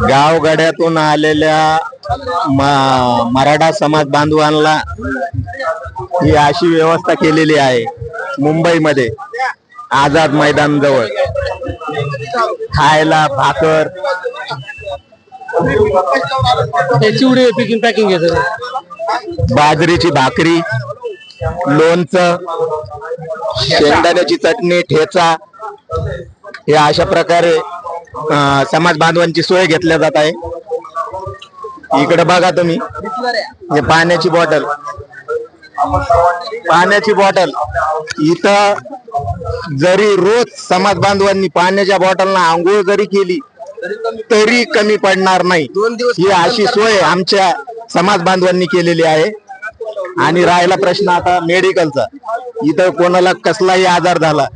गावगाड्यातून आलेल्या मराठा समाज बांधवांना ही अशी व्यवस्था केलेली आहे मुंबईमध्ये आझाद मैदान जवळ खायला भाकर. चिवडे पिकिंग पॅकिंग आहे सगळं बाजरीची भाकरी लोणचं शेंगदाण्याची चटणी ठेचा हे अशा प्रकारे समाज बांधवांची सोय घेतल्या जात आहे. इकडे बघा तुम्ही. हे पाण्याची बॉटल. पाण्याची बॉटल. इथं जरी रोज समाज बांधवांनी पाण्याच्या बॉटलना आंघोळ जरी केली तरी कमी पडणार नाही. ही अशी सोय आमच्या समाज बांधवांनी केलेली आहे. आणि राहिला प्रश्न आता मेडिकलचा. इथं कोणाला कसलाही आजार झाला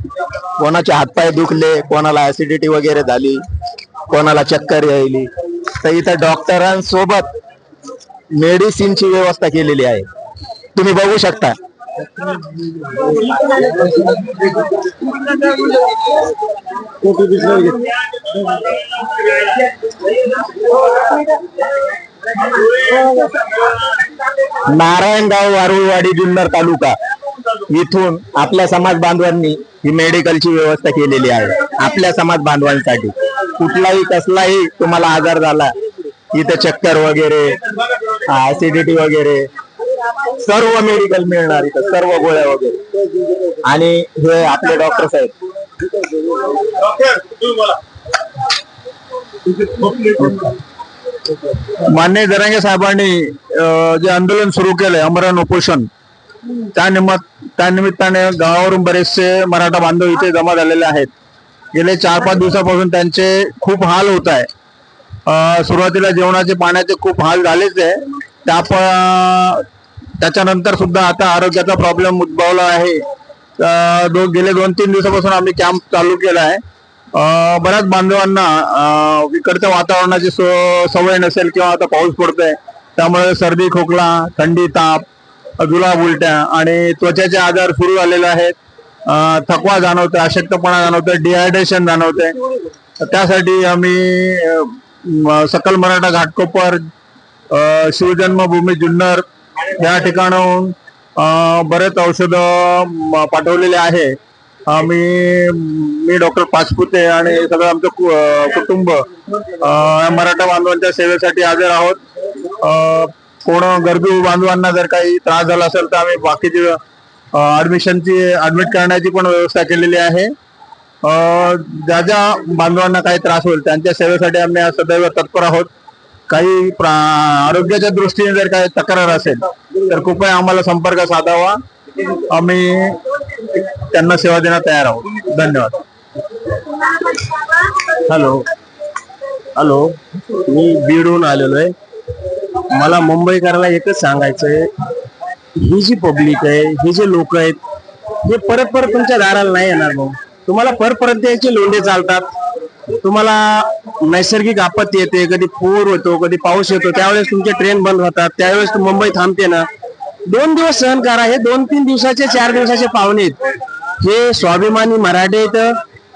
कोणाचे हातपाय दुखले कोणाला ऍसिडिटी वगैरे झाली कोणाला चक्कर यायली. तर इथं डॉक्टरांसोबत मेडिसिनची व्यवस्था केलेली आहे. तुम्ही बघू शकता. नारायणगाव वारुळवाडी जुन्नर तालुका. इथून आपल्या समाज बांधवांनी ही मेडिकलची व्यवस्था केलेली आहे. आपल्या समाज बांधवांसाठी. कुठलाही कसलाही तुम्हाला आजार झाला इथे चक्कर वगैरे ऍसिडिटी वगैरे सर्व मेडिकल मिळणार इथं सर्व गोळ्या वगैरे. आणि हे आपले डॉक्टर साहेब मान्य दरांगे साहेबांनी जे आंदोलन सुरू केलंय अमरण उपोषण त्या निमित्त त्या निमित्ताने गावावरून बरेचसे मराठा बांधव इथे जमा झालेले आहेत. गेले चार पाच दिवसापासून त्यांचे खूप हाल होत आहे. सुरुवातीला जेवणाचे पाण्याचे खूप हाल झालेच आहे. त्या त्याच्यानंतर सुद्धा आता आरोग्याचा प्रॉब्लेम उद्भवला आहे. दो गेले दोन तीन दिवसापासून आम्ही कॅम्प चालू केला आहे. बऱ्याच बांधवांना इकडच्या वातावरणाची सवय नसेल किंवा आता पाऊस पडतोय. त्यामुळे सर्दी खोकला थंडी ताप जुलाब उलट्या आणि त्वचेचे आजार सुरू झालेले आहेत. थकवा जाणवतो अशक्तपणा जाणवतोय डिहायड्रेशन जाणवतंय. त्यासाठी आम्ही सकल मराठा घाटकोपर शिवजन्मभूमी जुन्नर या ठिकाणाहून बरेच औषधं पाठवलेले आहे. आम्ही मी डॉक्टर पाचपुते आणि सगळं आमचं कुटुंब मराठा बांधवांच्या सेवेसाठी हजर आहोत. कोण गरजू बांधवांना जर काही त्रास झाला असेल तर आम्ही बाकीची ऍडमिशनची ऍडमिट करण्याची पण व्यवस्था केलेली आहे. ज्या ज्या बांधवांना काही त्रास होईल त्यांच्या सेवेसाठी आम्ही सदैव तत्पर आहोत. काही आरोग्याच्या दृष्टीने जर काही तक्रार असेल तर कृपया आम्हाला संपर्क साधावा. आम्ही त्यांना सेवा देण्यास तयार आहोत. धन्यवाद. हॅलो. हॅलो. मी बीडहून आलेलो आहे. मला मुंबईकरांना एकच सांगायचंय. ही जी पब्लिक आहे हे जे लोक आहेत हे परत परत तुमच्या दाराला नाही येणार भाऊ. तुम्हाला परत परत यायचे लोंढे चालतात. तुम्हाला नैसर्गिक आपत्ती येते कधी पूर होतो कधी पाऊस येतो त्यावेळेस तुमचे ट्रेन बंद होतात त्यावेळेस तू मुंबई थांबते ना. दोन दिवस सहन करा हे दोन तीन दिवसाचे चार दिवसाचे पाहुणे आहेत. हे स्वाभिमानी मराठे आहेत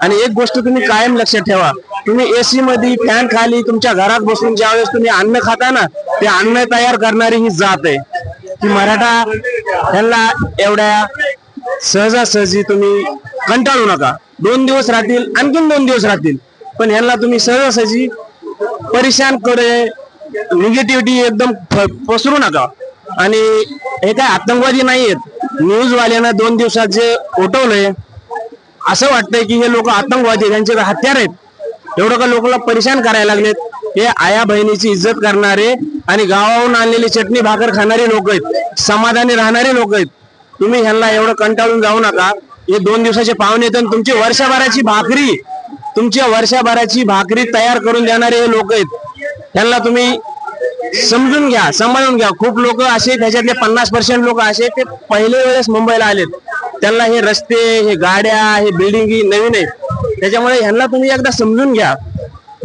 आणि एक गोष्ट तुम्ही कायम लक्षात ठेवा. तुम्ही एसी मध्ये फॅन खाली तुमच्या घरात बसून ज्यावेळेस तुम्ही अन्न खाता ना ते अन्न तयार करणारी ही जात आहे. की मराठा ह्यांना एवढ्या सहजासहजी तुम्ही कंटाळू नका. दोन दिवस राहतील आणखीन दोन दिवस राहतील पण ह्यांना तुम्ही सहजासहजी परेशान करे निगेटिव्हिटी एकदम फ- पसरू नका. आणि हे काय आतंकवादी नाही आहेत न्यूजवाल्यानं दोन दिवसात जे उठवलंय असं वाटतंय की हे लोक आतंकवादी त्यांचे हत्यार आहेत. एवढं का लोकांना परेशान करायला लागलेत? हे आया बहिणीची इज्जत करणारे आणि गावाहून आणलेली चटणी भाकर खाणारे लोक आहेत. समाधानी राहणारे लोक आहेत. तुम्ही ह्यांना एवढं कंटाळून जाऊ नका. हे दोन दिवसाचे पाहुणे आहेत आणि तुमची वर्षभराची भाकरी तुमच्या वर्षभराची भाकरी तयार करून देणारे हे लोक आहेत. ह्यांना तुम्ही समजून घ्या सांभाळून घ्या. खूप लोक असे त्याच्यातले पन्नास पर्सेंट लोक असे ते पहिले वेळेस मुंबईला आलेत. त्यांना हे रस्ते हे गाड्या हे बिल्डिंग नवीन आहेत. त्याच्यामुळे ह्यांना तुम्ही एकदा समजून घ्या.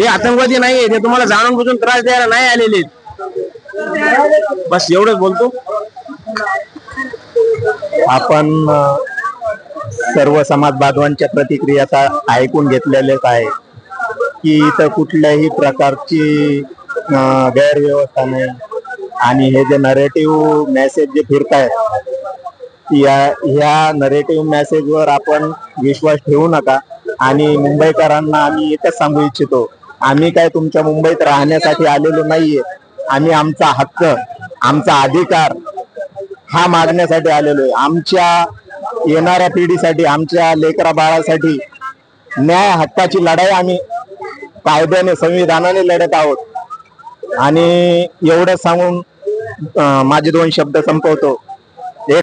हे आतंकवादी नाही आहेत हे तुम्हाला जाणून बुजून त्रास द्यायला नाही आलेले बस एवढंच बोलतो. आपण सर्व समाज बांधवांच्या प्रतिक्रिया ऐकून घेतलेलेच आहे की इथं कुठल्याही प्रकारची गैरव्यवस्था नाही. आणि हे जे नरेटिव्ह मेसेज जे फिरतायत या ह्या नरेटिव्ह मेसेजवर आपण विश्वास ठेवू नका. आणि मुंबईकरांना आम्ही एकच सांगू इच्छितो. आम्ही काय तुमच्या मुंबईत राहण्यासाठी आलेलो नाहीये. आम्ही आमचा हक्क आमचा अधिकार हा मागण्यासाठी आलेलो आहे. आमच्या येणाऱ्या पिढीसाठी आमच्या लेकरा बाळासाठी न्याय हक्काची लढाई आम्ही कायद्याने संविधानाने लढत आहोत. आणि एवढं सांगून माझे दोन शब्द संपवतो.